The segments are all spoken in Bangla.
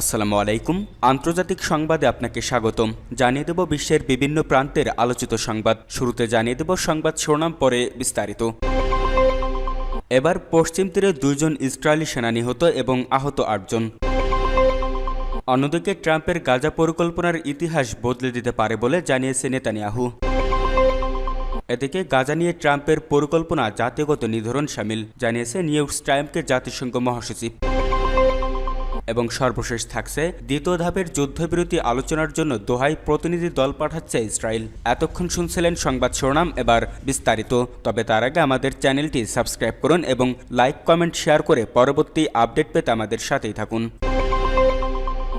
আসসালামু আলাইকুম। আন্তর্জাতিক সংবাদে আপনাকে স্বাগতম। জানিয়ে দেব বিশ্বের বিভিন্ন প্রান্তের আলোচিত সংবাদ। শুরুতে জানিয়ে দেব সংবাদ শিরোনাম, পরে বিস্তারিত। এবার পশ্চিম তীরে দুইজন ইসরায়েলি সেনা নিহত এবং আহত আটজন। অন্যদিকে ট্রাম্পের গাজা পরিকল্পনার ইতিহাস বদলে দিতে পারে বলে জানিয়েছে নেতানিয়াহু। এদিকে গাজা নিয়ে ট্রাম্পের পরিকল্পনা জাতিগত নিধরণ সামিল, জানিয়েছে নিউ টাইমকে জাতিসংঘ মহাসচিব। এবং সর্বশেষ থাকছে দ্বিতীয় ধাপের যুদ্ধবিরতি আলোচনার জন্য দোহাই প্রতিনিধি দল পাঠাচ্ছে ইসরায়েল। এতক্ষণ শুনছিলেন সংবাদ শিরোনাম, এবার বিস্তারিত। তবে তার আগে আমাদের চ্যানেলটি সাবস্ক্রাইব করুন এবং লাইক, কমেন্ট, শেয়ার করে পরবর্তী আপডেট পেতে আমাদের সাথেই থাকুন।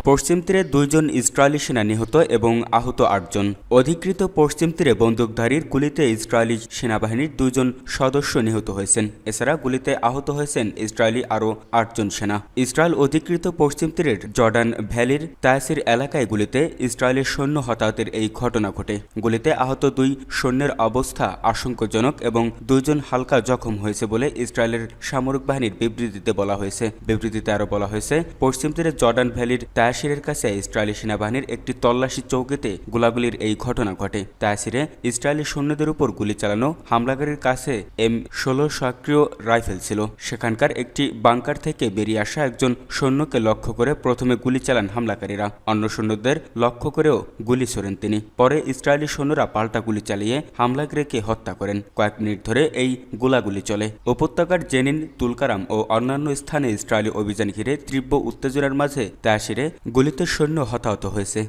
পশ্চিম তীরে দুইজন ইসরায়েলি সেনা নিহত এবং আহত আটজন। অধিকৃত পশ্চিম তীরে বন্দুকধারীর গুলিতে ইসরায়েলি সেনাবাহিনীর দুইজন সদস্য নিহত হয়েছেন। এছাড়া গুলিতে আহত হয়েছেন ইসরায়েলি আরও আটজন সেনা। ইসরায়েল অধিকৃত পশ্চিম তীরের জর্ডান ভ্যালির তায়াসির এলাকায় গুলিতে ইসরায়েলের সৈন্য হতাহতের এই ঘটনা ঘটে। গুলিতে আহত দুই সৈন্যের অবস্থা আশঙ্কাজনক এবং দুইজন হালকা জখম হয়েছে বলে ইসরায়েলের সামরিক বাহিনীর বিবৃতিতে বলা হয়েছে। বিবৃতিতে আরও বলা হয়েছে, পশ্চিম তীরে জর্ডান ভ্যালির তায়াসিরের কাছে ইসরায়েলি সেনাবাহিনীর একটি তল্লাশি চৌকিতে গোলাগুলির এই ঘটনা ঘটে। তায়াসিরে ইসরায়েলি সৈন্যদের উপর গুলি চালানো হামলাকারীর কাছে এম ষোলো সক্রিয় রাইফেল ছিল। সেখানকার একটি বাংকার থেকে বেরিয়ে আসা একজন সৈন্যকে লক্ষ্য করে প্রথমে গুলি চালান হামলাকারীরা। অন্য সৈন্যদের লক্ষ্য করেও গুলি ছোড়েন তিনি। পরে ইসরায়েলি সৈন্যরা পাল্টা গুলি চালিয়ে হামলাকারীকে হত্যা করেন। কয়েক মিনিট ধরে এই গোলাগুলি চলে। উপত্যকার জেনিন, তুলকারাম ও অন্যান্য স্থানে ইসরায়েলি অভিযান ঘিরে তীব্র উত্তেজনার মাঝে তায়াসিরে গুলিতে সৈন্য হতাহত হয়েছে।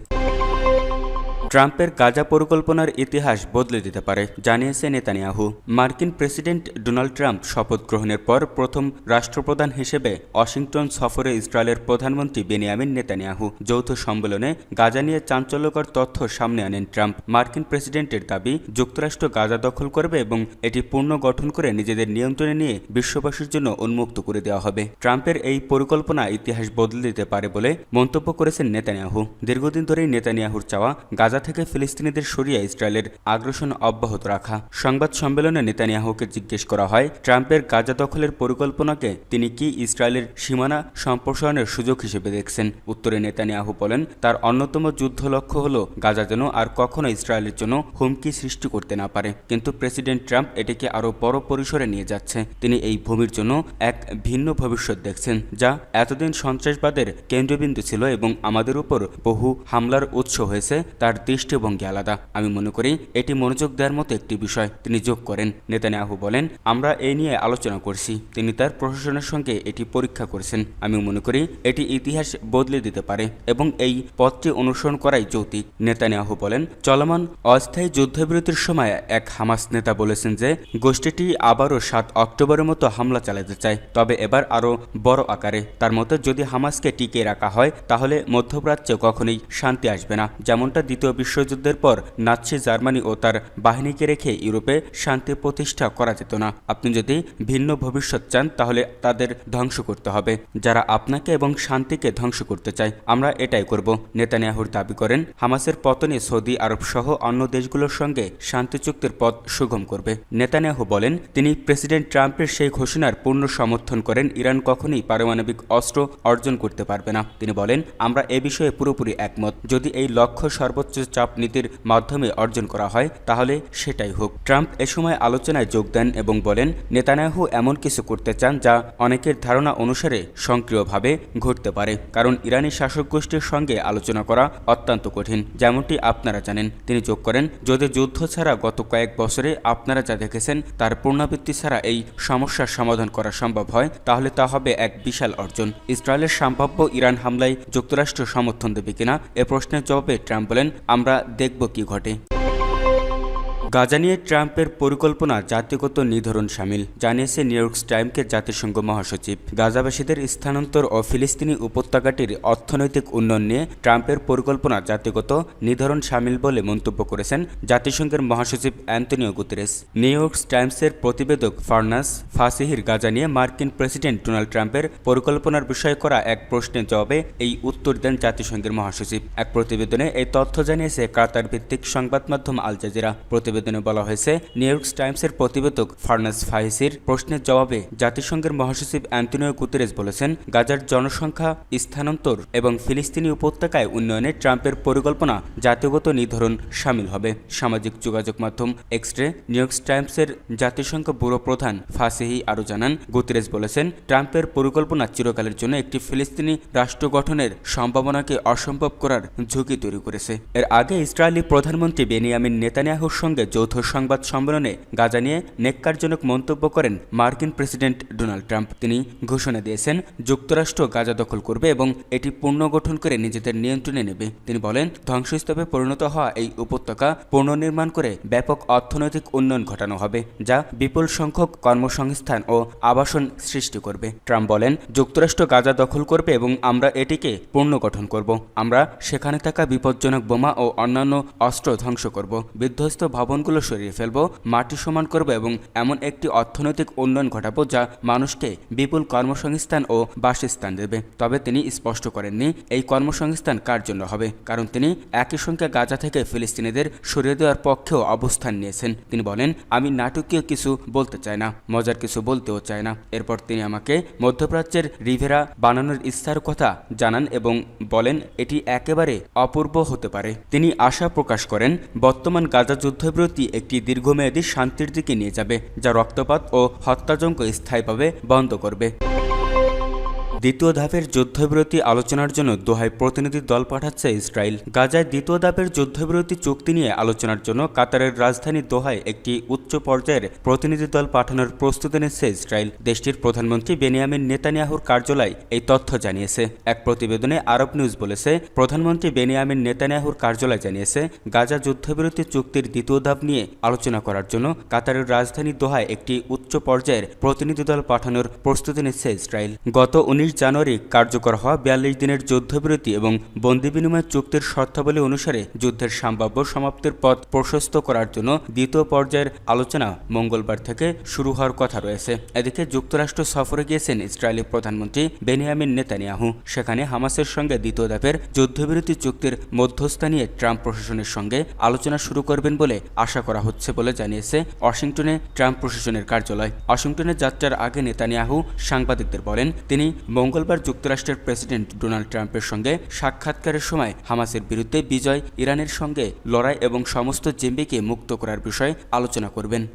ট্রাম্পের গাজা পরিকল্পনার ইতিহাস বদলে দিতে পারে, জানিয়েছে নেতানিয়াহু। মার্কিন প্রেসিডেন্ট ডোনাল্ড ট্রাম্প শপথ গ্রহণের পর প্রথম রাষ্ট্রপ্রধান হিসেবে ওয়াশিংটন সফরে ইসরায়েলের প্রধানমন্ত্রী বেনিয়ামিন নেতানিয়াহু যৌথ সম্মেলনে গাজা নিয়ে চাঞ্চল্যকর তথ্য সামনে আনেন ট্রাম্প। মার্কিন প্রেসিডেন্টের দাবি, যুক্তরাষ্ট্র গাজা দখল করবে এবং এটি পূর্ণ গঠন করে নিজেদের নিয়ন্ত্রণে নিয়ে বিশ্ববাসীর জন্য উন্মুক্ত করে দেওয়া হবে। ট্রাম্পের এই পরিকল্পনা ইতিহাস বদলে দিতে পারে বলে মন্তব্য করেছেন নেতানিয়াহু। দীর্ঘদিন ধরেই নেতানিয়াহুর চাওয়া গাজা থেকে ফিলিস্তিনিদের সরিয়ে ইসরায়েলের আগ্রাসন অব্যাহত রাখা। সংবাদ সম্মেলনে নেতানিয়াহুকে জিজ্ঞেস করা হয়, ট্রাম্পের গাজা দখলের পরিকল্পনাকে তিনি কি ইসরায়েলের সীমানা সম্প্রসারণের সুযোগ হিসেবে দেখছেন? উত্তরে নেতানিয়াহু বলেন, তার অন্যতম যুদ্ধ লক্ষ্য হল গাজা যেন আর কখনো ইসরায়েলের জন্য হুমকি সৃষ্টি করতে না পারে। কিন্তু প্রেসিডেন্ট ট্রাম্প এটিকে আরও বড় পরিসরে নিয়ে যাচ্ছে। তিনি এই ভূমির জন্য এক ভিন্ন ভবিষ্যৎ দেখছেন, যা এতদিন সন্ত্রাসবাদের কেন্দ্রবিন্দু ছিল এবং আমাদের উপর বহু হামলার উৎস হয়েছে, তার দৃষ্টিভঙ্গি আলাদা। আমি মনে করি এটি মনোযোগ দেওয়ার মতো একটি বিষয়। তিনি যোগ করেন। নেতানিয়াহু বলেন, আমরা এই নিয়ে আলোচনা করছি। তিনি তার প্রশাসনের সঙ্গে এটি পরীক্ষা করেছেন। আমি মনে করি এটি ইতিহাস বদলে দিতে পারে এবং এই পথটি অনুসরণ করাই যৌতিক নেতানিয়াহু বলেন, চলমান অস্থায়ী যুদ্ধবিরতির সময় এক হামাস নেতা বলেছেন যে, গোষ্ঠীটি আবারও সাত অক্টোবরের মতো হামলা চালাতে চায়। তবে এবার আরও বড় আকারে। তার মতে, যদি হামাসকে টিকিয়ে রাখা হয়, তাহলে মধ্যপ্রাচ্যে কখনোই শান্তি আসবে না। যেমনটা দ্বিতীয় বিশ্বযুদ্ধের পর নাৎসি জার্মানি ও তার বাহিনীকে রেখে ইউরোপে শান্তি প্রতিষ্ঠা করা যেত না। আপনি যদি ভিন্ন ভবিষ্যৎ চান, তাহলে তাদের ধ্বংস করতে হবে। যারা আপনাকে এবং শান্তিকে ধ্বংস করতে চায়, আমরা এটাই করব। নেতানিয়াহুর দাবি করেন, হামাসের পতনে সৌদি আরব সহ অন্য দেশগুলোর সঙ্গে শান্তি চুক্তির পথ সুগম করবে। নেতানিয়াহু বলেন, তিনি প্রেসিডেন্ট ট্রাম্পের সেই ঘোষণার পূর্ণ সমর্থন করেন, ইরান কখনই পারমাণবিক অস্ত্র অর্জন করতে পারবে না। তিনি বলেন, আমরা এ বিষয়ে পুরোপুরি একমত। যদি এই লক্ষ্য সর্বোচ্চ চাপ নীতির মাধ্যমে অর্জন করা হয়, তাহলে সেটাই হোক। ট্রাম্প এ সময় আলোচনায় যোগ দেন এবং বলেন, নেতানিয়াহু এমন কিছু করতে চান যা অনেকের ধারণা অনুসারে সক্রিয়ভাবে ঘটতে পারে, কারণ ইরানি শাসক গোষ্ঠীর সঙ্গে আলোচনা করা অত্যন্ত কঠিন, যেমনটি আপনারা জানেন। তিনি যোগ করেন, যদি যুদ্ধ ছাড়া গত কয়েক বছরে আপনারা যা দেখেছেন, তার পুনরাবৃত্তি ছাড়া এই সমস্যার সমাধান করা সম্ভব হয়, তাহলে তা হবে এক বিশাল অর্জন। ইসরায়েলের সম্ভাব্য ইরান হামলায় যুক্তরাষ্ট্র সমর্থন দেবে কিনা, এ প্রশ্নের জবাবে ট্রাম্প বলেন আমরা দেখব কি ঘটে। গাজা নিয়ে ট্রাম্পের পরিকল্পনা জাতিগত নিধরণ সামিল, জানিয়েছে নিউ ইয়র্ক টাইমকে জাতিসংঘ মহাসচিব। গাজাবাসীদের স্থানান্তর ও ফিলিস্তিনি উপত্যকাটির অর্থনৈতিক উন্নয়ন নিয়ে ট্রাম্পের পরিকল্পনা জাতিগত নিধরণ সামিল বলে মন্তব্য করেছেন জাতিসংঘের মহাসচিব অ্যান্টনিও গুতেরেস। নিউ ইয়র্ক টাইমসের প্রতিবেদক ফার্নাস ফাসিহির গাজা নিয়ে মার্কিন প্রেসিডেন্ট ডোনাল্ড ট্রাম্পের পরিকল্পনার বিষয়ে করা এক প্রশ্নের জবাবে এই উত্তর দেন জাতিসংঘের মহাসচিব। এক প্রতিবেদনে এই তথ্য জানিয়েছে কাতার ভিত্তিক সংবাদ মাধ্যম আল জাজিরা। প্রতিবেদন প্রতিবেদনে বলা হয়েছে, নিউ ইয়র্ক টাইমসের প্রতিবেদক ফার্নাস ফাহিসির প্রশ্নের জবাবে জাতিসংঘের মহাসচিব অ্যান্টনিও গুতেরেস বলেছেন, গাজার জনসংখ্যা, স্থানান্তর এবং ফিলিস্তিনি উপত্যকায় উন্নয়নে ট্রাম্পের পরিকল্পনা জাতিগত নির্ধারণ সামিল হবে। সামাজিক যোগাযোগ মাধ্যম এক্সট্রে নিউ ইয়র্ক টাইমসের জাতিসংঘ ব্যুরো প্রধান ফাসেহি আরও জানান, গুতেরেস বলেছেন, ট্রাম্পের পরিকল্পনা চিরকালের জন্য একটি ফিলিস্তিনি রাষ্ট্র গঠনের সম্ভাবনাকে অসম্ভব করার ঝুঁকি তৈরি করেছে। এর আগে ইসরায়েলি প্রধানমন্ত্রী বেনিয়ামিন নেতানিয়াহুর সঙ্গে যৌথ সংবাদ সম্মেলনে গাজা নিয়ে নেককারজনক মন্তব্য করেন মার্কিন প্রেসিডেন্ট ডোনাল্ড ট্রাম্প। তিনি ঘোষণা দিয়েছেন, যুক্তরাষ্ট্র গাজা দখল করবে এবং এটি পুনর্গঠন করে নিজেদের নিয়ন্ত্রণে নেবে। তিনি বলেন, ধ্বংসস্তূপে পরিণত হওয়া এই উপত্যকা পুনর্নির্মাণ করে ব্যাপক অর্থনৈতিক উন্নয়ন ঘটানো হবে, যা বিপুল সংখ্যক কর্মসংস্থান ও আবাসন সৃষ্টি করবে। ট্রাম্প বলেন, যুক্তরাষ্ট্র গাজা দখল করবে এবং আমরা এটিকে পুনর্গঠন করব। আমরা সেখানে থাকা বিপজ্জনক বোমা ও অন্যান্য অস্ত্র ধ্বংস করব। বিধ্বস্ত ভবনগুলো সরিয়ে ফেলব, মাটি সমান করব এবং এমন একটি অর্থনৈতিক উন্নয়ন ঘটাবো যা মানুষকে বিপুল কর্মসংস্থান ও বাসস্থান দেবে। তবে তিনি স্পষ্ট করেননি এই কর্মসংস্থান কার জন্য হবে, কারণ তিনি একই সঙ্গে গাজা থেকে ফিলিস্তিনিদের সরিয়ে দেওয়ার পক্ষেও অবস্থান নিয়েছেন। তিনি বলেন, আমি নাটকীয় কিছু বলতে চাই না, মজার কিছু বলতেও চাই না। এরপর তিনি আমাকে মধ্যপ্রাচ্যের রিভেরা বানানোর ইচ্ছার কথা জানান এবং বলেন, এটি একেবারে অপূর্ব হতে পারে। তিনি আশা প্রকাশ করেন, বর্তমান গাজা যুদ্ধবিরতি একটি দীর্ঘমেয়াদী শান্তির দিকে নিয়ে যাবে যা রক্তপাত ও হত্যাযজ্ঞ স্থায়ীভাবে বন্ধ করবে। দ্বিতীয় ধাপের যুদ্ধবিরতি আলোচনার জন্য দোহায় প্রতিনিধি দল পাঠাচ্ছে ইসরায়েল। গাজায় দ্বিতীয় ধাপের যুদ্ধবিরতি চুক্তি নিয়ে আলোচনার জন্য কাতারের রাজধানী দোহায় একটি উচ্চ পর্যায়ের প্রতিনিধি দল পাঠানোর প্রস্তুতি নিচ্ছে ইসরায়েল। দেশটির প্রধানমন্ত্রী বেনিয়ামিন নেতানিয়াহুর কার্যালয় এই তথ্য জানিয়েছে। এক প্রতিবেদনে আরব নিউজ বলেছে, প্রধানমন্ত্রী বেনিয়ামিন নেতানিয়াহুর কার্যালয় জানিয়েছে, গাজা যুদ্ধবিরতি চুক্তির দ্বিতীয় ধাপ নিয়ে আলোচনা করার জন্য কাতারের রাজধানী দোহায় একটি উচ্চ পর্যায়ের প্রতিনিধি দল পাঠানোর প্রস্তুতি নিচ্ছে ইসরায়েল। গত উনিশ জানুয়ারি কার্যকর হওয়া বিয়াল্লিশ দিনের যুদ্ধবিরতি এবং বন্দি বিনিময় চুক্তির শর্তাবলী অনুসারে যুদ্ধের সম্ভাব্য সমাপ্তির পথ প্রশস্ত করার জন্য দ্বিতীয় পর্যায়ের আলোচনা মঙ্গলবার থেকে শুরু হওয়ার কথা রয়েছে। এদিকে যুক্তরাষ্ট্র সফরে গিয়েছেন ইসরায়েলি প্রধানমন্ত্রী বেনিয়ামিন নেতানিয়াহু। সেখানে হামাসের সঙ্গে দ্বিতীয় ধাপের যুদ্ধবিরতি চুক্তির মধ্যস্থা নিয়ে ট্রাম্প প্রশাসনের সঙ্গে আলোচনা শুরু করবেন বলে আশা করা হচ্ছে বলে জানিয়েছে ওয়াশিংটনে ট্রাম্প প্রশাসনের কার্যালয়। ওয়াশিংটনে যাত্রার আগে নেতানিয়াহু সাংবাদিকদের বলেন, তিনি মঙ্গলবার যুক্তরাষ্ট্রের প্রেসিডেন্ট ডোনাল্ড ট্রাম্পের সঙ্গে সাক্ষাৎকারের সময় হামাসের বিরুদ্ধে বিজয়, ইরানের সঙ্গে লড়াই এবং সমস্ত জেম্বিকে মুক্ত করার বিষয়ে আলোচনা করবেন।